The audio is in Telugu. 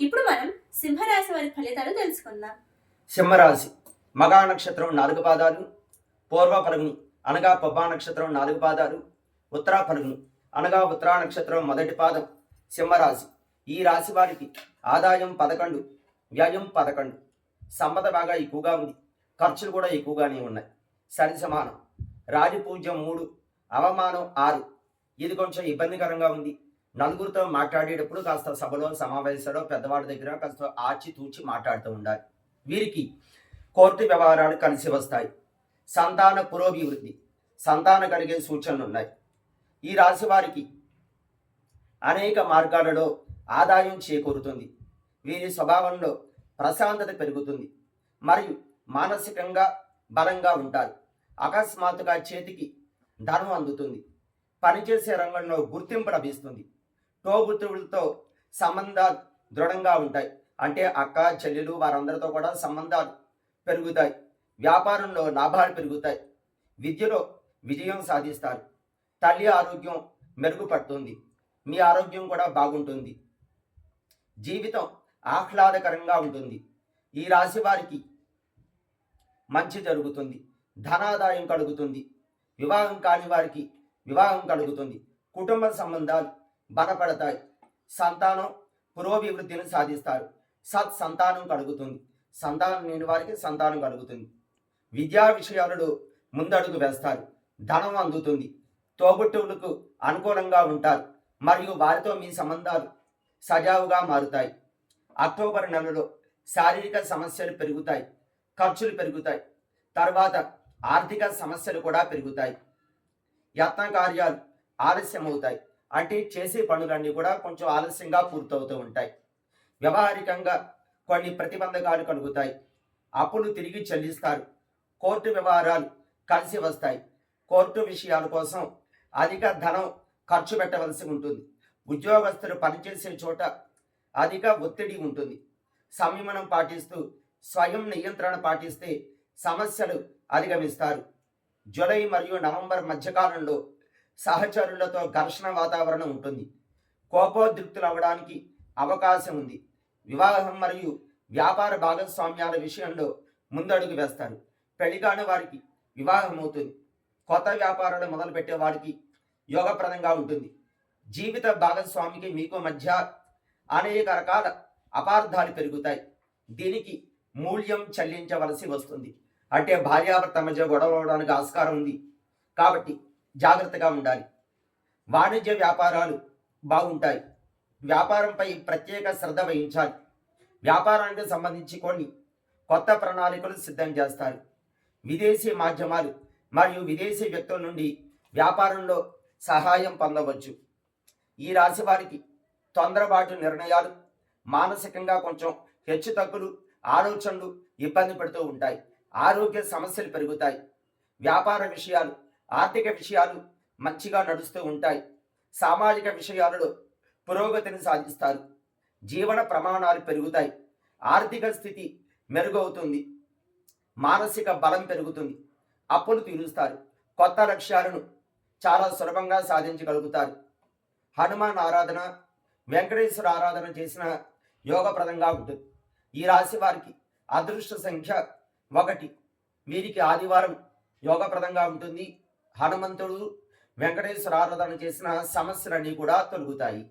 ఇప్పుడు మనం సింహరాశి వారి ఫలితాలు తెలుసుకుందాం. సింహరాశి మగా నక్షత్రం నాలుగు పాదాలు పూర్వ పలుగుని అనగా పబ్బా నక్షత్రం నాలుగు పాదాలు ఉత్తరా పలుగుని అనగా ఉత్తరా నక్షత్రం మొదటి పాదం సింహరాశి. ఈ రాశి వారికి ఆదాయం పదకొండు వ్యయం పదకొండు. సంపద బాగా ఎక్కువగా ఉంది ఖర్చులు కూడా ఎక్కువగానే ఉన్నాయి. సరి సమానం రాజపూజ్యం మూడు అవమానం ఆరు. ఇది కొంచెం ఇబ్బందికరంగా ఉంది. నలుగురితో మాట్లాడేటప్పుడు కాస్త సభలో సమావేశంలో పెద్దవాడి దగ్గర కాస్త ఆచి తూచి మాట్లాడుతూ ఉండాలి. వీరికి కోర్టు వ్యవహారాలు కలిసి వస్తాయి. సంతాన పురోభివృద్ధి సంతాన కలిగే సూచనలు ఉన్నాయి. ఈ రాశి వారికి అనేక మార్గాలలో ఆదాయం చేకూరుతుంది. వీరి స్వభావంలో ప్రశాంతత పెరుగుతుంది. మరియు మానసికంగా బలంగా ఉంటారు. అకస్మాత్తుగా చేతికి ధనం అందుతుంది. పనిచేసే రంగంలో గుర్తింపు లభిస్తుంది. తోబుతువులతో సంబంధాలు దృఢంగా ఉంటాయి. అంటే అక్క చెల్లెలు వారందరితో కూడా సంబంధాలు పెరుగుతాయి. వ్యాపారంలో లాభాలు పెరుగుతాయి. విద్యలో విజయం సాధిస్తారు. తల్లి ఆరోగ్యం మెరుగుపడుతుంది. మీ ఆరోగ్యం కూడా బాగుంటుంది. జీవితం ఆహ్లాదకరంగా ఉంటుంది. ఈ రాశి వారికి మంచి జరుగుతుంది. ధనాదాయం కలుగుతుంది. వివాహం కాని వారికి వివాహం కలుగుతుంది. కుటుంబ సంబంధాలు బలపడతాయి సంతానం పురోభివృద్ధిని సాధిస్తారు. సత్ సంతానం కలుగుతుంది. సంతానం లేని వారికి సంతానం కలుగుతుంది. విద్యా విషయాలలో ముందడుగు వేస్తారు. ధనం అందుతుంది. తోబుట్టువులకు అనుకూలంగా ఉంటారు. మరియు వారితో మీ సంబంధాలు సజావుగా మారుతాయి. అక్టోబర్ నెలలో శారీరక సమస్యలు పెరుగుతాయి. ఖర్చులు పెరుగుతాయి. తర్వాత ఆర్థిక సమస్యలు కూడా పెరుగుతాయి. యత్న కార్యాలు ఆలస్యమవుతాయి. అంటే చేసే పనులన్నీ కూడా కొంచెం ఆలస్యంగా పూర్తవుతూ ఉంటాయి. వ్యవహారికంగా కొన్ని ప్రతిబంధకాలు కలుగుతాయి. అప్పులు తిరిగి చెల్లిస్తారు. కోర్టు వ్యవహారాలు కలిసి వస్తాయి. కోర్టు విషయాల కోసం అధిక ధనం ఖర్చు పెట్టవలసి ఉంటుంది. ఉద్యోగస్తులు పనిచేసే చోట అధిక ఒత్తిడి ఉంటుంది. సంయమనం పాటిస్తూ స్వయం నియంత్రణ పాటిస్తే సమస్యలు అధిగమిస్తారు. జూలై మరియు నవంబర్ మధ్యకాలంలో సహచరులతో ఘర్షణ వాతావరణం ఉంటుంది. కోపోద్రిక్తులు అవ్వడానికి అవకాశం ఉంది. వివాహం మరియు వ్యాపార భాగస్వామ్యాల విషయంలో ముందడుగు వేస్తారు. పెళ్ళికాని వారికి వివాహం అవుతుంది. కొత్త వ్యాపారాలు మొదలుపెట్టే వారికి యోగప్రదంగా ఉంటుంది. జీవిత భాగస్వామికి మీకు మధ్య అనేక రకాల అపార్థాలు పెరుగుతాయి. దీనికి మూల్యం చెల్లించవలసి వస్తుంది. అంటే భార్యాభర్త మధ్య గొడవ అవడానికి ఆస్కారం ఉంది. కాబట్టి జాగ్రత్తగా ఉండాలి. వాణిజ్య వ్యాపారాలు బాగుంటాయి. వ్యాపారంపై ప్రత్యేక శ్రద్ధ వహించాలి. వ్యాపారానికి సంబంధించి కొన్ని కొత్త ప్రణాళికలు సిద్ధం చేస్తారు. విదేశీ మాధ్యమాలు మరియు విదేశీ వ్యక్తుల నుండి వ్యాపారంలో సహాయం పొందవచ్చు. ఈ రాశి వారికి తొందరపాటు నిర్ణయాలు మానసికంగా కొంచెం హెచ్చు తగ్గులు ఆలోచనలు ఇబ్బంది పెడుతూ ఉంటాయి. ఆరోగ్య సమస్యలు పెరుగుతాయి. వ్యాపార విషయాలు ఆర్థిక విషయాలు మంచిగా నడుస్తూ ఉంటాయి. సామాజిక విషయాలలో పురోగతిని సాధిస్తారు. జీవన ప్రమాణాలు పెరుగుతాయి. ఆర్థిక స్థితి మెరుగవుతుంది. మానసిక బలం పెరుగుతుంది. అప్పులు తీరుస్తారు. కొత్త లక్ష్యాలను చాలా సులభంగా సాధించగలుగుతారు. హనుమాన్ ఆరాధన వెంకటేశ్వర ఆరాధన చేసిన యోగప్రదంగా ఉంటుంది. ఈ రాశి వారికి అదృష్ట సంఖ్య ఒకటి. వీరికి ఆదివారం యోగప్రదంగా ఉంటుంది. హనుమంతుడు వెంకటేశ్వర ఆరాధన చేసిన సమస్యలన్నీ కూడా తొలుగుతాయి.